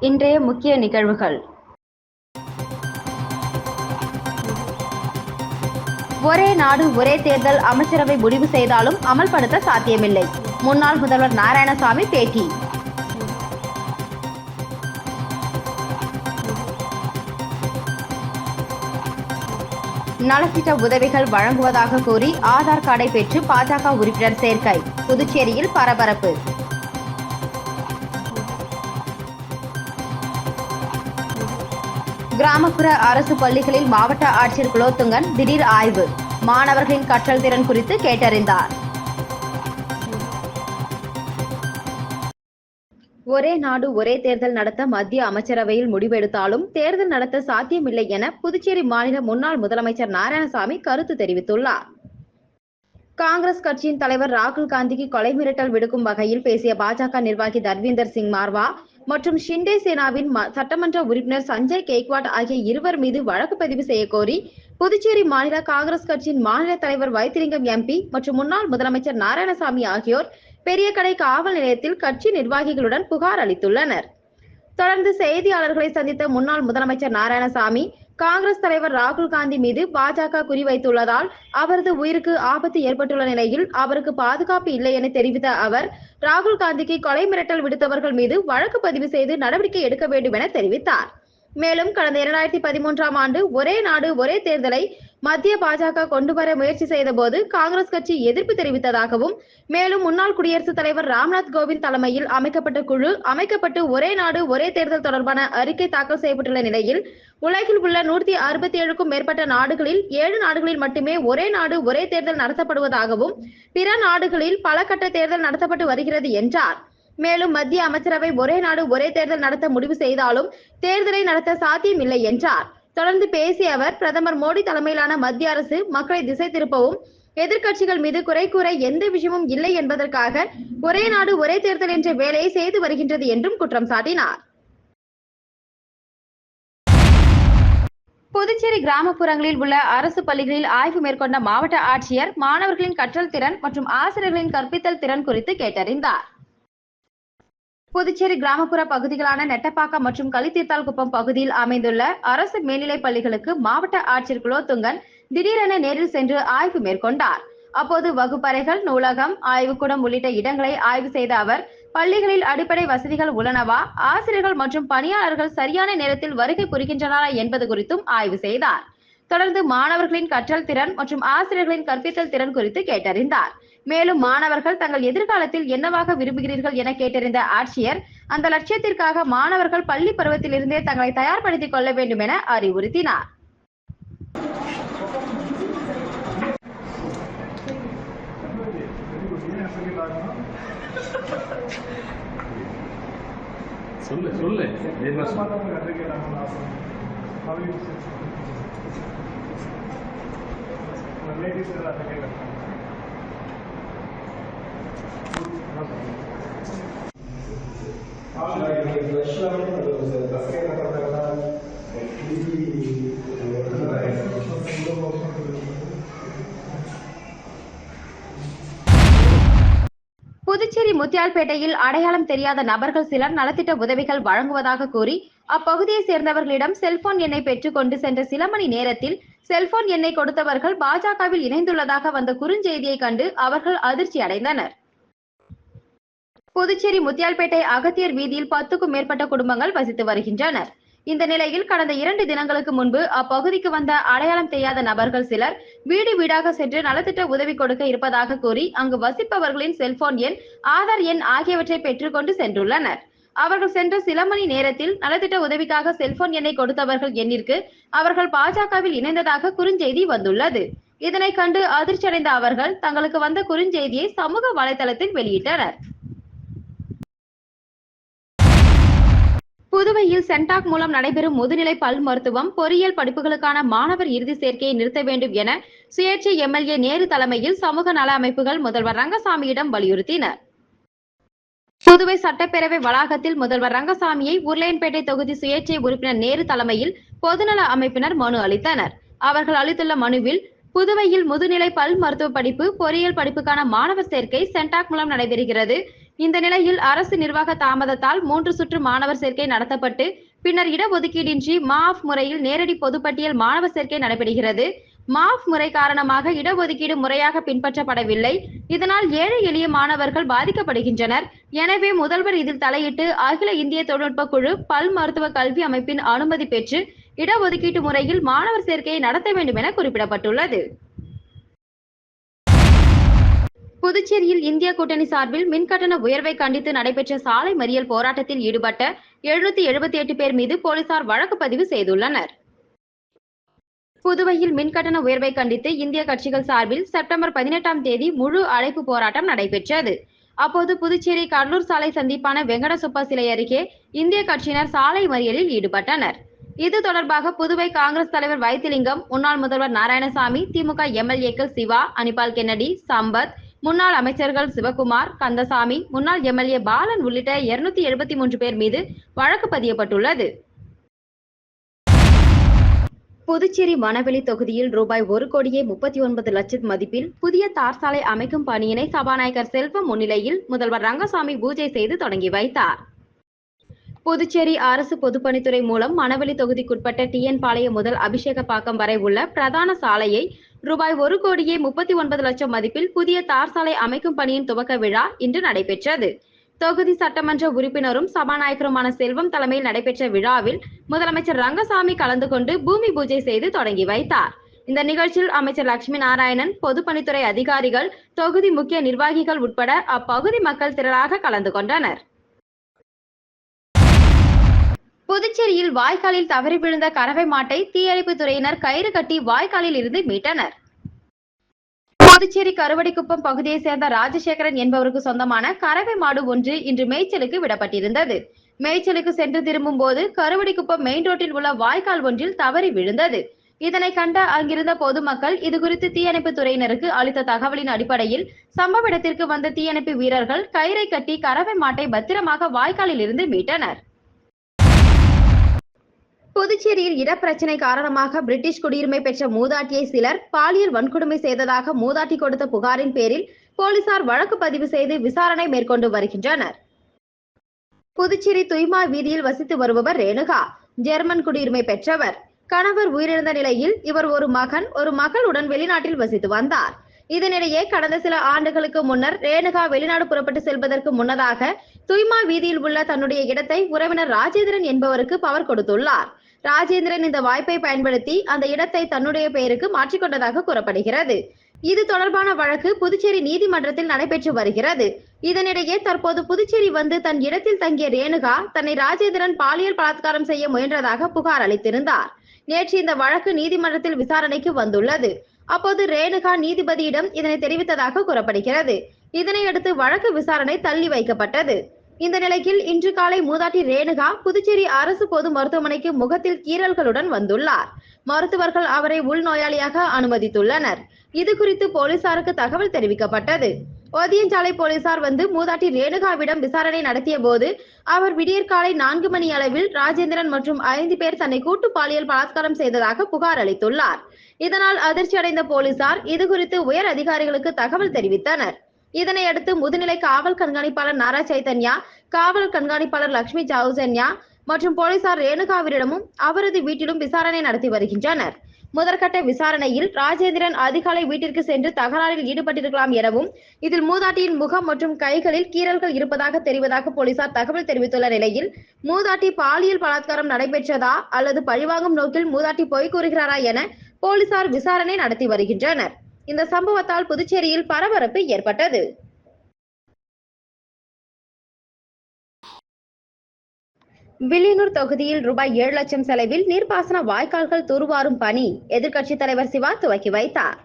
இன்றைய முக்கிய நிகழ்வுகள். ஒரே நாடு ஒரே தேர்தல் அமைச்சரவை முடிவு செய்தாலும் அமல்படுத்த சாத்தியமில்லை. முன்னாள் முதல்வர் நாராயணசாமி பேட்டி. நலத்திட்ட உதவிகள் வழங்குவதாக கூறி ஆதார் கார்டை பெற்று பாஜக உறுப்பினர் சேர்க்கை. புதுச்சேரியில் பரபரப்பு. கிராமப்புற அரசு பள்ளிகளில் மாவட்ட ஆட்சியர் குலோத்துங்கன் திடீர் ஆய்வு. மாணவர்களின் கற்றல் திறன் குறித்து கேட்டறிந்தார். ஒரே நாடு ஒரே தேர்தல் நடத்த மத்திய அமைச்சரவையில் முடிவெடுத்தாலும் தேர்தல் நடத்த சாத்தியமில்லை என புதுச்சேரி மாநில முன்னாள் முதலமைச்சர் நாராயணசாமி கருத்து தெரிவித்துள்ளார். காங்கிரஸ் கட்சியின் தலைவர் ராகுல் காந்திக்கு கொலை மிரட்டல் விடுக்கும் வகையில் பேசிய பாஜக நிர்வாகி தர்வீந்தர் சிங் மார்வா மற்றும் ஷிண்டே சேனாவின் சட்டமன்ற உறுப்பினர் சஞ்சய் கேக்வாட் ஆகிய இருவர் மீது வழக்கு பதிவு செய்ய கோரி புதுச்சேரி மாநில காங்கிரஸ் கட்சியின் மாநில தலைவர் வைத்திலிங்கம் எம்பி மற்றும் முன்னாள் முதலமைச்சர் நாராயணசாமி ஆகியோர் பெரியகடை காவல் நிலையத்தில் கட்சி நிர்வாகிகளுடன் புகார் அளித்துள்ளனர். தொடர்ந்து செய்தியாளர்களை சந்தித்த முன்னாள் முதலமைச்சர் நாராயணசாமி காங்கிரஸ் தலைவர் ராகுல் காந்தி மீது பாஜக குறிவைத்துள்ளதால் அவரது உயிருக்கு ஆபத்து ஏற்பட்டுள்ள நிலையில் அவருக்கு பாதுகாப்பு இல்லை என தெரிவித்த அவர் ராகுல் காந்திக்கு கொலை மிரட்டல் விடுத்தவர்கள் மீது வழக்கு பதிவு செய்து நடவடிக்கை எடுக்க வேண்டும் என தெரிவித்தார். மேலும் கடந்த இரண்டாயிரத்தி பதிமூன்றாம் ஆண்டு ஒரே நாடு ஒரே தேர்தலை மத்திய பாஜக கொண்டு வர முயற்சி செய்தபோது காங்கிரஸ் கட்சி எதிர்ப்பு தெரிவித்ததாகவும் மேலும் முன்னாள் குடியரசுத் தலைவர் ராம்நாத் கோவிந்த் தலைமையில் அமைக்கப்பட்ட குழு அமைக்கப்பட்டு ஒரே நாடு ஒரே தேர்தல் தொடர்பான அறிக்கை தாக்கல் செய்யப்பட்டுள்ள நிலையில் உலகில் உள்ள நூற்றி அறுபத்தி ஏழுக்கும் மேற்பட்ட நாடுகளில் ஏழு நாடுகளில் மட்டுமே ஒரே நாடு ஒரே தேர்தல் நடத்தப்படுவதாகவும் பிற நாடுகளில் பல கட்ட தேர்தல் நடத்தப்பட்டு வருகிறது என்றார். மேலும் மத்திய அமைச்சரவை ஒரே நாடு ஒரே தேர்தல் நடத்த முடிவு செய்தாலும் தேர்தலை நடத்த சாத்தியமில்லை என்றார். தொடர்ந்து பேசிய அவர் பிரதமர் மோடி தலைமையிலான மத்திய அரசு மக்களை திசை திருப்பவும் எதிர்க்கட்சிகள் மீது குறை கூற எந்த விஷயமும் இல்லை என்பதற்காக ஒரே நாடு ஒரே தேர்தல் என்ற வேலையை செய்து வருகின்றது என்றும் குற்றம் சாட்டினார். புதுச்சேரி கிராமப்புறங்களில் உள்ள அரசு பள்ளிகளில் ஆய்வு மேற்கொண்ட மாவட்ட ஆட்சியர் மாணவர்களின் கற்றல் திறன் மற்றும் ஆசிரியர்களின் கற்பித்தல் திறன் குறித்து கேட்டறிந்தார். புதுச்சேரி கிராமப்புற பகுதிகளான நெட்டப்பாக்கம் மற்றும் களித்தீர்த்தால்குப்பம் பகுதியில் அமைந்துள்ள அரசு மேல்நிலைப் பள்ளிகளுக்கு மாவட்ட ஆட்சியர் குலோத்துங்கன் திடீரென நேரில் சென்று ஆய்வு மேற்கொண்டார். அப்போது வகுப்பறைகள் நூலகம் ஆய்வுக்கூடம் உள்ளிட்ட இடங்களை ஆய்வு செய்த அவர் பள்ளிகளில் அடிப்படை வசதிகள் உள்ளனவா? ஆசிரியர்கள் மற்றும் பணியாளர்கள் சரியான நேரத்தில் வருகை புரிகின்றனரா? என்பது குறித்தும் ஆய்வு செய்தார். தொடர்ந்து மாணவர்களின் கற்றல் திறன் மற்றும் ஆசிரியர்களின் கற்பித்தல் திறன் குறித்து கேட்டறிந்தார். மேலும் மாணவர்கள் தங்கள் எதிர்காலத்தில் என்னவாக விரும்புகிறீர்கள் என கேட்டறிந்த ஆட்சியர் அந்த லட்சியத்திற்காக மாணவர்கள் பள்ளி பருவத்திலிருந்தே தங்களை தயார்படுத்திக் கொள்ள வேண்டும் என அறிவுறுத்தினார். சொல்லு சொல்லு. என்ன சொல்லு புதுச்சேரி முத்தியால்பேட்டையில் அடையாளம் தெரியாத நபர்கள் சிலர் நலத்திட்ட உதவிகள் வழங்குவதாக கூறி அப்பகுதியை சேர்ந்தவர்களிடம் செல்போன் எண்ணை பெற்றுக் கொண்டு சென்ற சில மணி நேரத்தில் செல்போன் எண்ணை கொடுத்தவர்கள் பாஜகவில் இணைந்துள்ளதாக வந்த குறுஞ்செய்தியை கண்டு அவர்கள் அதிர்ச்சி அடைந்தனர். புதுச்சேரி முத்தியால்பேட்டை அகத்தியர் வீதியில் பத்துக்கும் மேற்பட்ட குடும்பங்கள் வசித்து வருகின்றனர். இந்த நிலையில் கடந்த இரண்டு தினங்களுக்கு முன்பு அப்பகுதிக்கு வந்த அடையாளம் தெரியாத நபர்கள் சிலர் வீடு வீடாக சென்று நலத்திட்ட உதவி கொடுக்க இருப்பதாக கூறி அங்கு வசிப்பவர்களின் செல்போன் எண் ஆதார் எண் ஆகியவற்றை பெற்றுக்கொண்டு சென்றுள்ளனர். அவர்கள் சென்ற சில மணி நேரத்தில் நலத்திட்ட உதவிக்காக செல்போன் எண்ணை கொடுத்தவர்கள் எண்ணிற்கு அவர்கள் பாஜகவில் இணைந்ததாக குறுஞ்செய்தி வந்துள்ளது. இதனை கண்டு அதிர்ச்சியடைந்த அவர்கள் தங்களுக்கு வந்த குறுஞ்செய்தியை சமூக வலைதளத்தில் வெளியிட்டனர். புதுவையில் சென்டாக் மூலம் நடைபெறும் முதுநிலை பல் மருத்துவம் பொறியியல் படிப்புகளுக்கான மாணவர் இறுதி சேர்க்கையை நிறுத்த வேண்டும் என சுயேட்சை எம்எல்ஏ நேரு தலைமையில் சமூக நல அமைப்புகள் முதல்வர் ரங்கசாமியிடம் வலியுறுத்தினர். புதுவை சட்டப்பேரவை வளாகத்தில் முதல்வர் ரங்கசாமியை உருளையன்பேட்டை தொகுதி சுயேட்சை உறுப்பினர் நேரு தலைமையில் பொதுநல அமைப்பினர் மனு அளித்தனர். அவர்கள் அளித்துள்ள மனுவில் புதுவையில் முதுநிலை பல் மருத்துவ படிப்பு பொறியியல் படிப்புக்கான மாணவர் சேர்க்கை சென்டாக் மூலம் நடைபெறுகிறது. இந்த நிலையில் அரசு நிர்வாக தாமதத்தால் மூன்று சுற்று மாணவர் சேர்க்கை நடத்தப்பட்டு பின்னர் இடஒதுக்கீடின்றி மாஃப் முறையில் நேரடி பொதுப்பட்டியல் மாணவர் சேர்க்கை நடைபெறுகிறது. மாஃப் முறை காரணமாக இடஒதுக்கீடு முறையாக பின்பற்றப்படவில்லை. இதனால் ஏழை எளிய மாணவர்கள் பாதிக்கப்படுகின்றனர். எனவே முதல்வர் இதில் தலையிட்டு அகில இந்திய தொழில்நுட்ப குழு பல் மருத்துவ கல்வி அமைப்பின் அனுமதி பெற்று இடஒதுக்கீட்டு முறையில் மாணவர் சேர்க்கையை நடத்த வேண்டும் என குறிப்பிடப்பட்டுள்ளது. புதுச்சேரியில் இந்திய கூட்டணி சார்பில் மின்கட்டண உயர்வை கண்டித்து நடைபெற்ற சாலை மறியல் போராட்டத்தில் ஈடுபட்ட எழுநூத்தி எழுபத்தி எட்டு பேர் மீது போலீசார் வழக்கு பதிவு செய்துள்ளனர். புதுவையில் மின்கட்டண உயர்வை கண்டித்து இந்திய கட்சிகள் சார்பில் செப்டம்பர் பதினெட்டாம் தேதி முழு அழைப்பு போராட்டம் நடைபெற்றது. அப்போது புதுச்சேரி கடலூர் சாலை சந்திப்பான வெங்கடசுப்பா சிலை அருகே இந்திய கட்சியினர் சாலை மறியலில் ஈடுபட்டனர். இது தொடர்பாக புதுவை காங்கிரஸ் தலைவர் வைத்திலிங்கம் முன்னாள் முதல்வர் நாராயணசாமி திமுக எம்எல்ஏக்கள் சிவா அனிபால் கென்னடி சம்பத் முன்னாள் அமைச்சர்கள் சிவகுமார் கந்தசாமி முன்னாள் எம்எல்ஏ பாலன் உள்ளிட்ட இருநூத்தி எழுபத்தி மூன்று பேர் மீது வழக்கு பதியப்பட்டுள்ளது. புதுச்சேரி வனவெளி தொகுதியில் ரூபாய் ஒரு கோடியே முப்பத்தி ஒன்பது லட்சம் மதிப்பில் புதிய தார் சாலை அமைக்கும் பணியினை சபாநாயகர் செல்வம் முன்னிலையில் முதல்வர் ரங்கசாமி பூஜை செய்து தொடங்கி வைத்தார். புதுச்சேரி அரசு பொதுப்பணித்துறை மூலம் மணவெளி தொகுதிக்குட்பட்ட டிஎன் பாளையம் முதல் அபிஷேகப்பாக்கம் வரை உள்ள பிரதான சாலையை ரூபாய் ஒரு கோடியே முப்பத்தி ஒன்பது லட்சம் மதிப்பில் புதிய தார் சாலை அமைக்கும் பணியின் துவக்க விழா இன்று நடைபெற்றது. தொகுதி சட்டமன்ற உறுப்பினரும் சபாநாயகருமான செல்வம் தலைமையில் நடைபெற்ற விழாவில் முதலமைச்சர் ரங்கசாமி கலந்து கொண்டு பூமி பூஜை செய்து தொடங்கி வைத்தார். இந்த நிகழ்ச்சியில் அமைச்சர் லட்சுமி நாராயணன் பொதுப்பணித்துறை அதிகாரிகள் தொகுதி முக்கிய நிர்வாகிகள் உட்பட அப்பகுதி மக்கள் திரளாக கலந்து கொண்டனர். புதுச்சேரியில் வாய்க்காலில் தவறி விழுந்த கறவை மாட்டை தீயணைப்புத் துறையினர் கயிறு கட்டி வாய்க்காலில் இருந்து மீட்டனர். புதுச்சேரி கருவடிக்குப்பம் பகுதியைச் சேர்ந்த ராஜசேகரன் என்பவருக்கு சொந்தமான கறவை மாடு ஒன்று இன்று மேய்ச்சலுக்கு விடப்பட்டிருந்தது. மேய்ச்சலுக்கு சென்று திரும்பும் போது கருவடிக்குப்பம் மெயின் ரோட்டில் உள்ள வாய்க்கால் ஒன்றில் தவறி விழுந்தது. இதனை கண்ட அங்கிருந்த பொதுமக்கள் இதுகுறித்து தீயணைப்பு துறையினருக்கு அளித்த தகவலின் அடிப்படையில் சம்பவ இடத்திற்கு வந்த தீயணைப்பு வீரர்கள் கயிறை கட்டி கறவை மாட்டை பத்திரமாக வாய்க்காலில் இருந்து மீட்டனர். புதுச்சேரியில் இடப்பிரச்சனை காரணமாக பிரிட்டிஷ் குடியுரிமை பெற்ற மூதாட்டியை சிலர் பாலியல் வன்கொடுமை செய்ததாக மூதாட்டி கொடுத்த புகாரின் பேரில் போலீசார் வழக்கு பதிவு செய்து விசாரணை மேற்கொண்டு வருகின்றனர். புதுச்சேரி துய்மா வீதியில் வசித்து வருபவர் ரேணுகா ஜெர்மன் குடியுரிமை பெற்றவர். கணவர் உயிரிழந்த நிலையில் இவர் ஒரு மகன் ஒரு மகளுடன் வெளிநாட்டில் வசித்து வந்தார். இதனிடையே கடந்த சில ஆண்டுகளுக்கு முன்னர் ரேணுகா வெளிநாடு புறப்பட்டு செல்வதற்கு முன்னதாக துய்மா வீதியில் உள்ள தன்னுடைய இடத்தை உறவினர் ராஜேந்திரன் என்பவருக்கு பவர் கொடுத்துள்ளார். ராஜேந்திரன் இந்த வாய்ப்பை பயன்படுத்தி அந்த இடத்தை தன்னுடைய பெயருக்கு மாற்றிக்கொண்டதாக கூறப்படுகிறது. இது தொடர்பான வழக்கு புதுச்சேரி நீதிமன்றத்தில் நடைபெற்று வருகிறது. இதனிடையே தற்போது புதுச்சேரி வந்து தன் இடத்தில் தங்கிய ரேணுகா தன்னை ராஜேந்திரன் பாலியல் பலாத்காரம் செய்ய முயன்றதாக புகார் அளித்திருந்தார். நேற்று இந்த வழக்கு நீதிமன்றத்தில் விசாரணைக்கு வந்துள்ளது. அப்போது ரேணுகா நீதிபதியிடம் இதனை தெரிவித்ததாக கூறப்படுகிறது. இதனையடுத்து வழக்கு விசாரணை தள்ளி வைக்கப்பட்டது. இந்த நிலையில் இன்று காலை மூதாட்டி ரேணுகா புதுச்சேரி அரசு பொது மருத்துவமனைக்கு முகத்தில் கீறல்களுடன் வந்துள்ளார். மருத்துவர்கள் அவரை உள்நோயாளியாக அனுமதித்துள்ளனர். இது குறித்து போலீசாருக்கு தகவல் தெரிவிக்கப்பட்டது. ஒதியஞ்சாலை போலீசார் வந்து மூதாட்டி ரேணுகாவிடம் விசாரணை நடத்திய போது அவர் விடியற்காலை நான்கு மணி அளவில் ராஜேந்திரன் மற்றும் ஐந்து பேர் தன்னை கூட்டு பாலியல் பலாத்காரம் செய்ததாக புகார் அளித்துள்ளார். இதனால் அதிர்ச்சி அடைந்த போலீசார் இது குறித்து உயர் அதிகாரிகளுக்கு தகவல் தெரிவித்தனர். இதனையடுத்து முதுநிலை காவல் கண்காணிப்பாளர் நாரா சைதன்யா காவல் கண்காணிப்பாளர் லட்சுமி சௌசன்யா மற்றும் போலீசார் ரேணுகாவிடமும் அவரது வீட்டிலும் விசாரணை நடத்தி வருகின்றனர். முதற்கட்ட விசாரணையில் ராஜேந்திரன் அதிகாலை வீட்டிற்கு சென்று தகராறில் ஈடுபட்டிருக்கலாம் எனவும் இதில் மூதாட்டியின் முகம் மற்றும் கைகளில் கீறல்கள் இருப்பதாக தெரிவதாக போலீசார் தகவல் தெரிவித்துள்ள நிலையில் மூதாட்டி பாலியல் பலாத்காரம் நடைபெற்றதா அல்லது பழிவாங்கும் நோக்கில் மூதாட்டி பொய் கூறுகிறாரா என போலீசார் விசாரணை நடத்தி வருகின்றனர். இந்த சம்பவத்தால் புதுச்சேரியில் பரபரப்பு ஏற்பட்டது. வில்லியனூர் தொகுதியில் ரூபாய் ஏழு லட்சம் செலவில் நீர்ப்பாசன வாய்க்கால்கள் தூர்வாரும் பணி எதிர்க்கட்சித் தலைவர் சிவா துவக்கி வைத்தார்.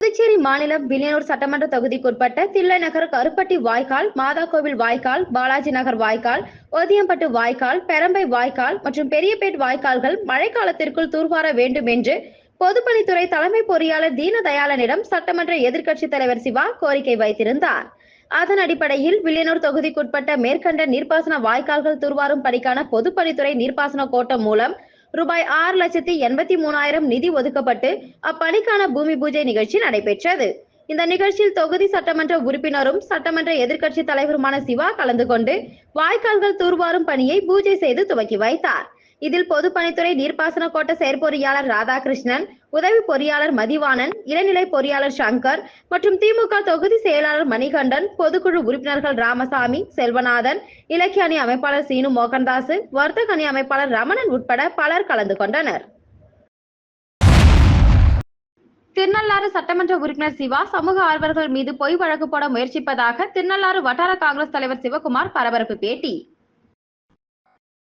புதுச்சேரி மாநிலம் வில்லியனூர் சட்டமன்ற தொகுதிக்குட்பட்ட தில்லைநகர் கருப்பட்டி வாய்க்கால் மாதாக்கோவில் வாய்க்கால் பாலாஜி நகர் வாய்க்கால் ஒதியம்பட்டு வாய்க்கால் பெரம்பை வாய்க்கால் மற்றும் பெரியபேட் வாய்க்கால்கள் மழைக்காலத்திற்குள் தூர்வார வேண்டும் என்று பொதுப்பணித்துறை தலைமை பொறியாளர் தீனதயாளனிடம் சட்டமன்ற எதிர்க்கட்சித் தலைவர் சிவா கோரிக்கை வைத்திருந்தார். அதன் அடிப்படையில் வில்லியனூர் தொகுதிக்குட்பட்ட மேற்கண்ட நீர்ப்பாசன வாய்க்கால்கள் தூர்வாரும் பணிக்கான பொதுப்பணித்துறை நீர்ப்பாசன கோட்டம் மூலம் ரூபாய் ஆறு லட்சத்தி எண்பத்தி மூணாயிரம் நிதி ஒதுக்கப்பட்டு அப்பணிக்கான பூமி பூஜை நிகழ்ச்சி நடைபெற்றது. இந்த நிகழ்ச்சியில் தொகுதி சட்டமன்ற உறுப்பினரும் சட்டமன்ற எதிர்க்கட்சி தலைவருமான சிவா கலந்து கொண்டு வாய்க்கால்கள் தூர்வாரும் பணியை பூஜை செய்து துவக்கி வைத்தார். இதில் பொதுப்பணித்துறை நீர்ப்பாசன கோட்ட செயற்பொறியாளர் ராதாகிருஷ்ணன் உதவி பொறியாளர் மதிவாணன் இளநிலை பொறியாளர் சங்கர் மற்றும் திமுக தொகுதி செயலாளர் மணிகண்டன் பொதுக்குழு உறுப்பினர்கள் ராமசாமி செல்வநாதன் இலக்கிய அணி அமைப்பாளர் சீனு மோகன்தாஸ் வர்த்தக அணி அமைப்பாளர் ரமணன் உட்பட பலர் கலந்து கொண்டனர். திருநள்ளாறு சட்டமன்ற உறுப்பினர் சிவா சமூக ஆர்வலர்கள் மீது பொய் வழக்கு போட முயற்சிப்பதாக திருநள்ளாறு வட்டார காங்கிரஸ் தலைவர் சிவகுமார் பரபரப்பு பேட்டி.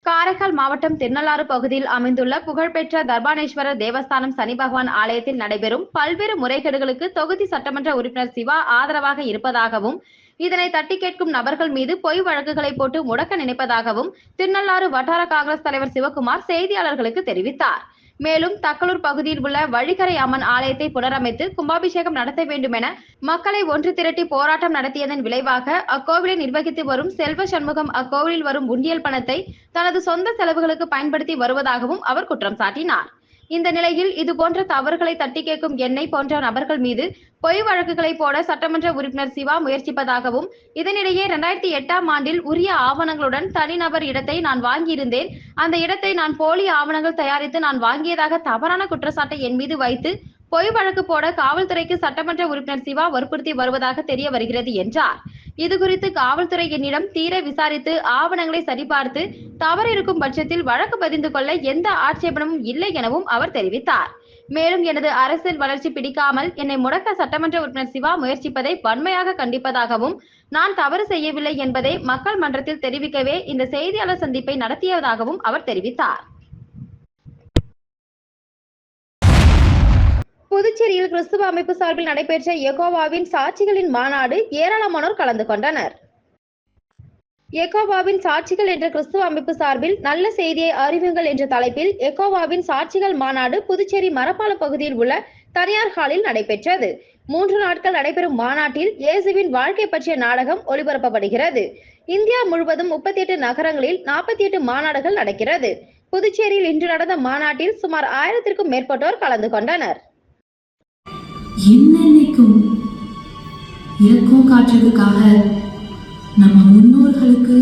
காரைக்கால் மாவட்டம் திருநள்ளாறு பகுதியில் அமைந்துள்ள புகழ்பெற்ற தர்பானேஸ்வரர் தேவஸ்தானம் சனி பகவான் ஆலயத்தில் நடைபெறும் பல்வேறு முறைகேடுகளுக்கு தொகுதி சட்டமன்ற உறுப்பினர் சிவா ஆதரவாக இருப்பதாகவும் இதனை தட்டி கேட்கும் நபர்கள் மீது பொய் வழக்குகளை போட்டு முடக்க நினைப்பதாகவும் திருநள்ளாறு வட்டார காங்கிரஸ் தலைவர் சிவகுமார் செய்தியாளர்களுக்கு தெரிவித்தார். மேலும் தக்கலூர் பகுதியில் உள்ள வழிக்கரை அம்மன் ஆலயத்தை புனரமைத்து கும்பாபிஷேகம் நடத்த வேண்டும் என மக்களை ஒன்று திரட்டி போராட்டம் நடத்தியதன் விளைவாக அக்கோவிலை நிர்வகித்து வரும் செல்வ சண்முகம் அக்கோவிலில் வரும் உண்டியல் பணத்தை தனது சொந்த செலவுகளுக்கு பயன்படுத்தி வருவதாகவும் அவர் குற்றம் சாட்டினார். இந்த நிலையில் இது போன்ற தவறுகளை தட்டி கேட்கும் எண்ணெய் போன்ற நபர்கள் மீது பொய் வழக்குகளை போட சட்டமன்ற உறுப்பினர் சிவா முயற்சிப்பதாகவும் இதனிடையே இரண்டாயிரத்தி எட்டாம் ஆண்டில் உரிய ஆவணங்களுடன் தனிநபர் இடத்தை நான் வாங்கியிருந்தேன். அந்த இடத்தை நான் போலி ஆவணங்கள் தயாரித்து நான் வாங்கியதாக தவறான குற்றச்சாட்டை என் மீது வைத்து பொய் வழக்கு போட காவல்துறைக்கு சட்டமன்ற உறுப்பினர் சிவா வற்புறுத்தி வருவதாக தெரிய வருகிறது என்றார். இதுகுறித்து காவல்துறை என்னிடம் தீர விசாரித்து ஆவணங்களை சரிபார்த்து தவறு இருக்கும் பட்சத்தில் வழக்கு பதிந்து கொள்ள எந்த ஆட்சேபனமும் இல்லை எனவும் அவர் தெரிவித்தார். மேலும் எனது அரசியல் வளர்ச்சி பிடிக்காமல் என்னை முடக்க சட்டமன்ற உறுப்பினர் சிவா முயற்சிப்பதை வன்மையாக கண்டிப்பதாகவும் நான் தவறு செய்யவில்லை என்பதை மக்கள் மன்றத்தில் தெரிவிக்கவே இந்த செய்தியாளர் சந்திப்பை நடத்தியதாகவும் அவர் தெரிவித்தார். புதுச்சேரியில் கிறிஸ்துவ அமைப்பு சார்பில் நடைபெற்ற எகோவாவின் சாட்சிகளின் மாநாடு ஏராளமானோர் கலந்து கொண்டனர். எகோவாவின் சாட்சிகள் என்ற கிறிஸ்துவ அமைப்பு சார்பில் நல்ல செய்தியை அறிவுங்கள் என்ற தலைப்பில் எகோவாவின் சாட்சிகள் மாநாடு புதுச்சேரி மரப்பாலம் பகுதியில் உள்ள தனியார் ஹாலில் நடைபெற்றது. மூன்று நாட்கள் நடைபெறும் மாநாட்டில் இயேசுவின் வாழ்க்கை பற்றிய நாடகம் ஒளிபரப்பப்படுகிறது. இந்தியா முழுவதும் முப்பத்தி எட்டு நகரங்களில் நாற்பத்தி எட்டு மாநாடுகள் நடக்கிறது. புதுச்சேரியில் இன்று நடந்த மாநாட்டில் சுமார் ஆயிரத்திற்கும் மேற்பட்டோர் கலந்து கொண்டனர். என்னென்னைக்கும் இறக்கம் காட்டுறதுக்காக நம்ம முன்னோர்களுக்கு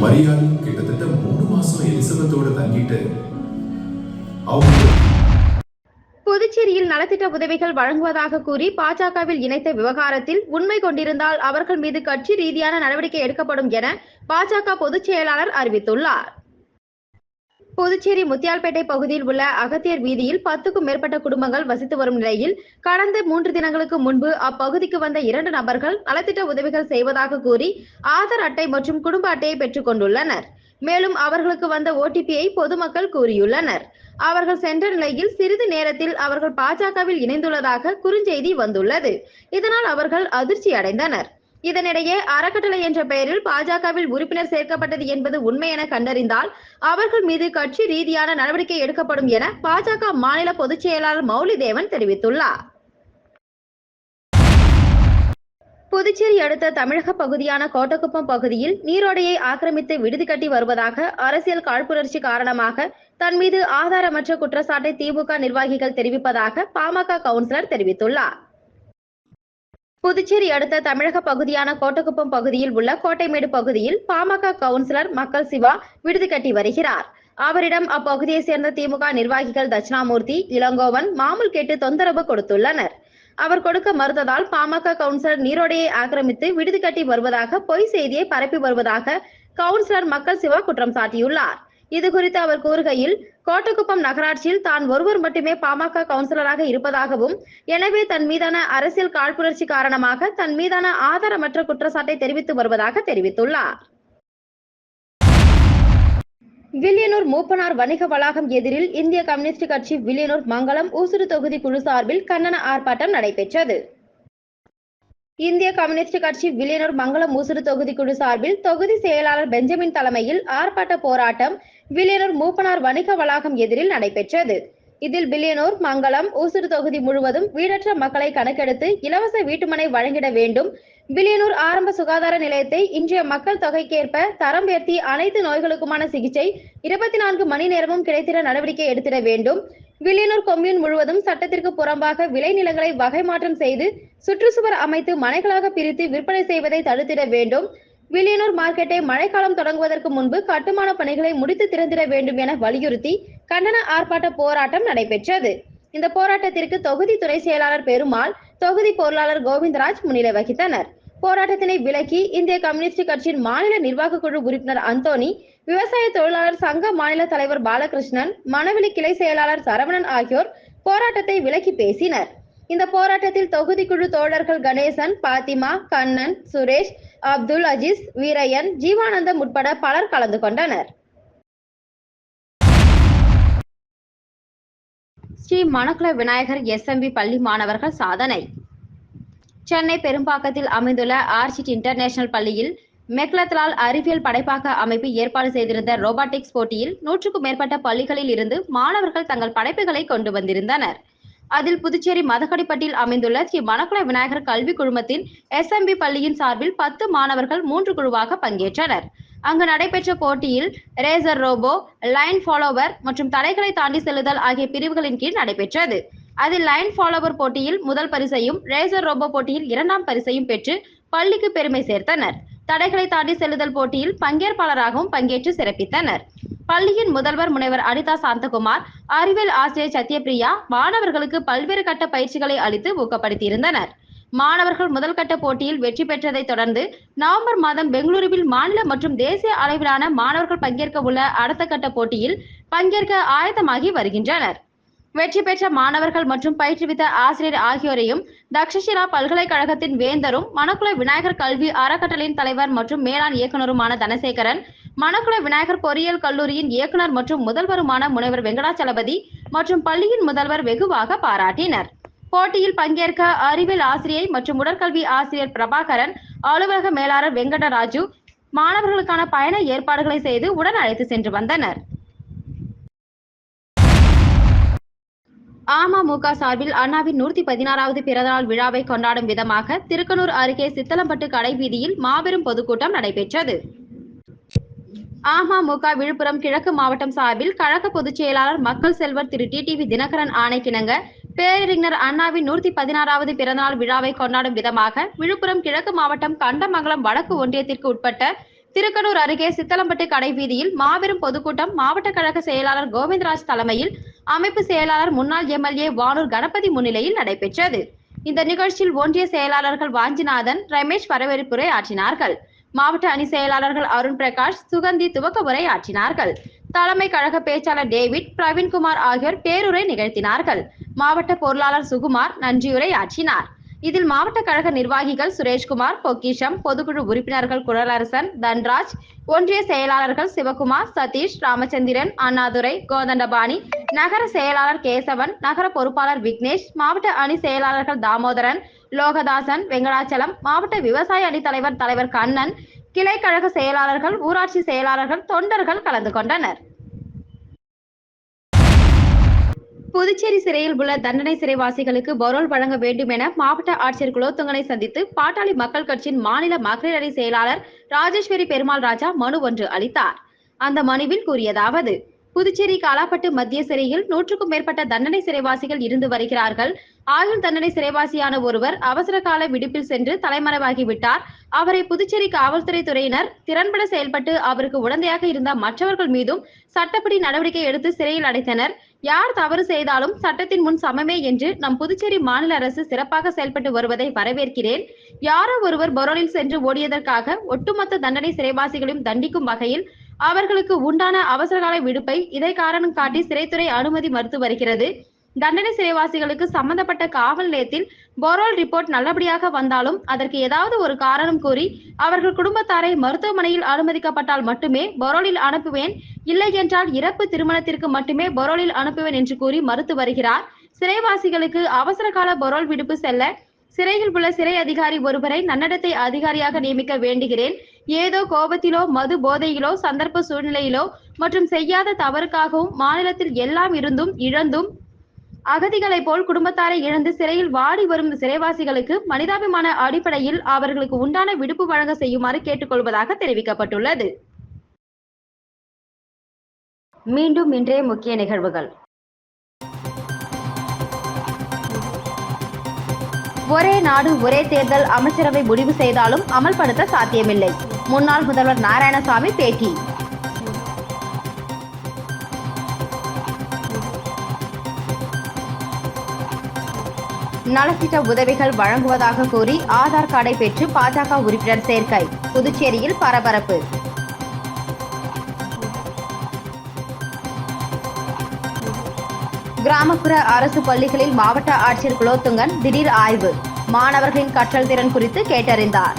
மரியாள் கிட்டத்தட்ட மூணு மாசம் எலிசபெத்தோட தங்கிட்டு அவங்க புதுச்சேரியில் நலத்திட்ட உதவிகள் வழங்குவதாக கூறி பாஜகவில் இணைத்த விவகாரத்தில் உண்மை கொண்டிருந்தால் அவர்கள் மீது கட்சி ரீதியான நடவடிக்கை எடுக்கப்படும் என பாஜக பொதுச் செயலாளர் அறிவித்துள்ளார். புதுச்சேரி முத்தியால்பேட்டை பகுதியில் உள்ள அகத்தியர் வீதியில் பத்துக்கும் மேற்பட்ட குடும்பங்கள் வசித்து வரும் நிலையில் கடந்த மூன்று தினங்களுக்கு முன்பு அப்பகுதிக்கு வந்த இரண்டு நபர்கள் நலத்திட்ட உதவிகள் செய்வதாக கூறி ஆதார் அட்டை மற்றும் குடும்ப அட்டையை பெற்றுக் கொண்டுள்ளனர். மேலும் அவர்களுக்கு வந்த ஓடிபியை பொதுமக்கள் கூறியுள்ளனர். அவர்கள் சென்ற நிலையில் சிறிது நேரத்தில் அவர்கள் பாஜகவில் இணைந்துள்ளதாக குறுஞ்செய்தி வந்துள்ளது. இதனால் அவர்கள் அதிர்ச்சி அடைந்தனர் இதனிடையே அறக்கட்டளை என்ற பெயரில் பாஜகவில் உறுப்பினர் சேர்க்கப்பட்டது என்பது உண்மை என கண்டறிந்தால் அவர்கள் மீது கட்சி ரீதியான நடவடிக்கை எடுக்கப்படும் என பாஜக மாநில பொதுச் செயலாளர் மௌலிதேவன் தெரிவித்துள்ளார். புதுச்சேரி அடுத்த தமிழக பகுதியான கோட்டக்குப்பம் பகுதியில் நீரோடையை ஆக்கிரமித்து விடுதி கட்டி வருவதாக அரசியல் காழ்ப்புணர்ச்சி காரணமாக தன் மீது ஆதாரமற்ற குற்றச்சாட்டை திமுக நிர்வாகிகள் தெரிவிப்பதாக பாமக கவுன்சிலர் தெரிவித்துள்ளார். புதுச்சேரி அடுத்த தமிழக பகுதியான கோட்டக்குப்பம் பகுதியில் உள்ள கோட்டைமேடு பகுதியில் பாமக கவுன்சிலர் மக்கள் சிவா விடுதி கட்டி வருகிறார். அவரிடம் அப்பகுதியை சேர்ந்த திமுக நிர்வாகிகள் தட்சிணாமூர்த்தி இளங்கோவன் மாமூல் கேட்டு தொந்தரவு கொடுத்துள்ளனர். அவர் கொடுக்க மறுத்ததால் பாமக கவுன்சிலர் நீரோடையை ஆக்கிரமித்து விடுதி கட்டி வருவதாக பொய் செய்தியை பரப்பி வருவதாக கவுன்சிலர் மக்கள் சிவா குற்றம் சாட்டியுள்ளார். இது குறித்து அவர் கூறுகையில் கோட்டக்குப்பம் நகராட்சியில் தான் ஒருவர் மட்டுமே பாமக கவுன்சிலராக இருப்பதாகவும் எனவே தன் மீதான அரசியல் காழ்ப்புணர்ச்சி காரணமாக தன் மீதான ஆதாரமற்ற குற்றச்சாட்டை தெரிவித்து வருவதாக தெரிவித்துள்ளார். வில்லியனூர் மூப்பனார் வணிக வளாகம் எதிரில் இந்திய கம்யூனிஸ்ட் கட்சி வில்லியனூர் மங்களம் ஊசுறு தொகுதி குழு சார்பில் கண்டன ஆர்ப்பாட்டம் நடைபெற்றது. இந்திய கம்யூனிஸ்ட் கட்சி வில்லியனூர் மங்களம் ஊசுறு தொகுதி குழு சார்பில் தொகுதி செயலாளர் பெஞ்சமின் தலைமையில் ஆர்ப்பாட்ட போராட்டம் வில்லியனூர் மூப்பனார் வணிக வளாகம் எதிரில் நடைபெற்றது. இதில் பில்லியனூர் மங்களம் ஊசுடு தொகுதி முழுவதும் வீடற்ற மக்களை கணக்கெடுத்து இலவச வீட்டுமனை வழங்கிட வேண்டும். வில்லியனூர் ஆரம்ப சுகாதார நிலையத்தை இன்றைய மக்கள் தொகைக்கேற்ப தரம் உயர்த்தி அனைத்து நோய்களுக்குமான சிகிச்சை இருபத்தி நான்கு மணி நேரமும் கிடைத்திட நடவடிக்கை எடுத்திட வேண்டும். வில்லியனூர் கொம்யூன் முழுவதும் சட்டத்திற்கு புறம்பாக விளைநிலங்களை வகை மாற்றம் செய்து சுற்றுச்சுவர் அமைத்து மனைகளாக பிரித்து விற்பனை செய்வதை தடுத்திட வேண்டும். வில்லியனூர் மார்க்கெட்டை மழைக்காலம் தொடங்குவதற்கு முன்பு கட்டுமான பணிகளை முடித்து திறந்திட வேண்டும் என வலியுறுத்தி கண்டன ஆர்ப்பாட்ட போராட்டம் நடைபெற்றது. இந்த போராட்டத்திற்கு தொகுதி துறை செயலாளர் பெருமாள் தொகுதி பொருளாளர் கோவிந்தராஜ் முன்னிலை வகித்தனர். போராட்டத்தினை விலக்கி இந்திய கம்யூனிஸ்ட் கட்சியின் மாநில நிர்வாக குழு உறுப்பினர் அந்தோணி விவசாய தொழிலாளர் சங்க மாநில தலைவர் பாலகிருஷ்ணன் மணவெளி கிளை செயலாளர் சரவணன் ஆகியோர் போராட்டத்தை விலக்கி பேசினர். இந்த போராட்டத்தில் தொகுதிக்குழு தோழர்கள் கணேசன் பாத்திமா கண்ணன் சுரேஷ் அப்துல் அஜீஸ் வீரையன் ஜீவானந்தம் உட்பட பலர் கலந்து கொண்டனர். ஸ்ரீ மணக்குள விநாயகர் எஸ்எம்பி பள்ளி மாணவர்கள் சாதனை. சென்னை பெரும்பாக்கத்தில் அமைந்துள்ள ஆர்சிட் இன்டர்நேஷனல் பள்ளியில் மெக்லத்லால் அறிவியல் படைப்பாக்க அமைப்பு ஏற்பாடு செய்திருந்த ரோபாட்டிக்ஸ் போட்டியில் நூற்றுக்கும் மேற்பட்ட பள்ளிகளில் இருந்து மாணவர்கள் தங்கள் படைப்புகளை கொண்டு வந்திருந்தனர். அதில் புதுச்சேரி மதகடிப்பட்டில் அமைந்துள்ள ஸ்ரீ மணக்குள விநாயகர் கல்வி குழுமத்தின் எஸ்எம்பி பள்ளியின் சார்பில் பத்து மாணவர்கள் மூன்று குழுவாக பங்கேற்றனர். அங்கு நடைபெற்ற போட்டியில் ரேசர் ரோபோ லைன் ஃபாலோவர் மற்றும் தடைகளை தாண்டி செல்லுதல் ஆகிய பிரிவுகளின் கீழ் நடைபெற்றது. அதில் லைன் ஃபாலோவர் போட்டியில் முதல் பரிசையும் ரேசர் ரோபோ போட்டியில் இரண்டாம் பரிசையும் பெற்று பள்ளிக்கு பெருமை சேர்த்தனர். தடைகளை தாண்டி செல்லுதல் போட்டியில் பங்கேற்பாளராகவும் பங்கேற்று சிறப்பித்தனர். பள்ளியின் முதல்வர் முனைவர் அனிதா சாந்தகுமார் அறிவியல் ஆசிரியர் சத்யபிரியா மாணவர்களுக்கு பல்வேறு கட்ட பயிற்சிகளை அளித்து ஊக்கப்படுத்தியிருந்தனர். மாணவர்கள் முதல் கட்ட போட்டியில் வெற்றி பெற்றதை தொடர்ந்து நவம்பர் மாதம் பெங்களூருவில் மாநில மற்றும் தேசிய அளவிலான மாணவர்கள் பங்கேற்க உள்ள அடுத்த கட்ட போட்டியில் பங்கேற்க ஆயத்தமாகி வருகின்றனர். வெற்றி பெற்ற மாணவர்கள் மற்றும் பயிற்றுவித்த ஆசிரியர் ஆகியோரையும் தக்ஷசிலா பல்கலைக்கழகத்தின் வேந்தரும் மணக்குள விநாயகர் கல்வி அறக்கட்டளையின் தலைவர் மற்றும் மேலாண் இயக்குனருமான தனசேகரன் மணக்குள விநாயகர் பொறியியல் கல்லூரியின் இயக்குனர் மற்றும் முதல்வருமான முனைவர் வெங்கடாச்சலபதி மற்றும் பள்ளியின் முதல்வர் வெகுவாக பாராட்டினர். போட்டியில் பங்கேற்க அறிவியல் ஆசிரியை மற்றும் உடற்கல்வி ஆசிரியர் பிரபாகரன் அலுவலக மேலாளர் வெங்கடராஜு மாணவர்களுக்கான பயண ஏற்பாடுகளை செய்து உடன் அழைத்து சென்று வந்தனர். அமமுக சார்பில் அண்ணாவின் நூற்றி பதினாறாவது பிறந்தநாள் விழாவை கொண்டாடும் விதமாக திருக்கனூர் அருகே சித்தலம்பட்டு கடை வீதியில் மாபெரும் பொதுக்கூட்டம் நடைபெற்றது. அமமுக விழுப்புரம் கிழக்கு மாவட்டம் சார்பில் கழக பொதுச் செயலாளர் மக்கள் செல்வர் திரு டிடிவி தினகரன் ஆணைக்கிணங்க பேரறிஞர் அண்ணாவின் நூற்றி பதினாறாவது பிறந்தநாள் விழாவை கொண்டாடும் விதமாக விழுப்புரம் கிழக்கு மாவட்டம் கண்டமங்கலம் வடக்கு ஒன்றியத்திற்கு உட்பட்ட திருக்கனூர் அருகே சித்தலம்பட்டு கடை வீதியில் மாபெரும் பொதுக்கூட்டம் மாவட்ட கழக செயலாளர் கோவிந்தராஜ் தலைமையில் அமைப்பு செயலாளர் முன்னாள் எம்எல்ஏ வானூர் கணபதி முன்னிலையில் நடைபெற்றது. இந்த நிகழ்ச்சியில் ஒன்றிய செயலாளர்கள் வாஞ்சிநாதன் ரமேஷ் வரவேற்புரை ஆற்றினார்கள். மாவட்ட அணி செயலாளர்கள் அருண் பிரகாஷ் சுகந்தி துவக்க உரை ஆற்றினார்கள். தலைமை கழக பேச்சாளர் டேவிட் பிரவீன்குமார் ஆகியோர் பேருரை நிகழ்த்தினார்கள். மாவட்ட பொருளாளர் சுகுமார் நன்றியுரை ஆற்றினார். இதில் மாவட்ட கழக நிர்வாகிகள் சுரேஷ்குமார் பொக்கிஷம் பொதுக்குழு உறுப்பினர்கள் குழலரசன் தன்ராஜ் ஒன்றிய செயலாளர்கள் சிவகுமார் சதீஷ் ராமச்சந்திரன் அண்ணாதுரை கோதண்டபாணி நகர செயலாளர் கேசவன் நகர பொறுப்பாளர் விக்னேஷ் மாவட்ட அணி செயலாளர்கள் தாமோதரன் லோகதாசன் வெங்கடாச்சலம் மாவட்ட விவசாய அணி தலைவர் தலைவர் கண்ணன் கிளை கழக செயலாளர்கள் ஊராட்சி செயலாளர்கள் தொண்டர்கள் கலந்து கொண்டனர். புதுச்சேரி சிறையில் உள்ள தண்டனை சிறைவாசிகளுக்கு பரோல் வழங்க வேண்டும் என மாவட்ட ஆட்சியர் குலோத்துங்கனை சந்தித்து பாட்டாளி மக்கள் கட்சியின் மாநில மகளிர் அணி செயலாளர் ராஜேஸ்வரி பெருமாள் ராஜா மனு ஒன்று அளித்தார். அந்த மனுவில் கூறியதாவது புதுச்சேரி காலாப்பட்டு மத்திய சிறையில் நூற்றுக்கும் மேற்பட்ட தண்டனை சிறைவாசிகள் இருந்து வருகிறார்கள். ஆயுள் தண்டனை சிறைவாசியான ஒருவர் அவசர கால விடுப்பில் சென்று தலைமறைவாகிவிட்டார் அவரை புதுச்சேரி காவல்துறை துறையினர் திறன்பட செயல்பட்டு அவருக்கு உடந்தையாக இருந்த மற்றவர்கள் மீதும் சட்டப்படி நடவடிக்கை எடுத்து சிறையில் அடைத்தனர். யார் தவறு செய்தாலும் சட்டத்தின் முன் சமமே என்று நம் புதுச்சேரி மாநில அரசு சிறப்பாக செயல்பட்டு வருவதை வரவேற்கிறேன். யாரோ ஒருவர் பரோலில் சென்று ஓடியதற்காக ஒட்டுமொத்த தண்டனை சிறைவாசிகளையும் தண்டிக்கும் வகையில் அவர்களுக்கு உண்டான அவசரகால விடுப்பை இதை காரணம் காட்டி சிறைத்துறை அனுமதி மறுத்து வருகிறது. தண்டனை சிறைவாசிகளுக்கு சம்பந்தப்பட்ட காவல் நிலையத்தில் பொரோல் ரிப்போர்ட் நல்லபடியாக வந்தாலும் அதற்கு ஏதாவது ஒரு காரணம் கூறி அவர்கள் குடும்பத்தாரை மருத்துவமனையில் அனுமதிக்கப்பட்டால் மட்டுமே பொரோலில் அனுப்புவேன் இல்லை என்றால் இறப்பு திருமணத்திற்கு மட்டுமே பொரோலில் அனுப்புவேன் என்று கூறி மறுத்து வருகிறார். சிறைவாசிகளுக்கு அவசர கால பொரோல் விடுப்பு செல்ல சிறையில் உள்ள சிறை அதிகாரி ஒருவரை நன்னடத்தை அதிகாரியாக நியமிக்க வேண்டுகிறேன். ஏதோ கோபத்திலோ மது போதையிலோ சந்தர்ப்ப சூழ்நிலையிலோ மற்றும் செய்யாத தவறுக்காகவும் மாநிலத்தில் எல்லாம் இருந்தும் இழந்தும் அகதிகளைப் போல் குடும்பத்தாரை இழந்து சிறையில் வாடி வரும் சிறைவாசிகளுக்கு மனிதாபிமான அடிப்படையில் அவர்களுக்கு உண்டான விடுப்பு வழங்க செய்யுமாறு கேட்டுக்கொள்வதாக தெரிவிக்கப்பட்டுள்ளது. மீண்டும் இன்றைய முக்கிய நிகழ்வுகள். ஒரே நாடு ஒரே தேர்தல் அமைச்சரவை முடிவு செய்தாலும் அமல்படுத்த சாத்தியமில்லை. முன்னாள் முதல்வர் நாராயணசாமி பேட்டி. நலத்திட்ட உதவிகள் வழங்குவதாக கூறி ஆதார் கார்டை பெற்று பாஜக உறுப்பினர் சேர்க்கை. புதுச்சேரியில் பரபரப்பு. கிராமப்புற அரசு பள்ளிகளில் மாவட்ட ஆட்சியர் குலோத்துங்கன் திடீர் ஆய்வு. மாணவர்களின் கற்றல் திறன் குறித்து கேட்டறிந்தார்.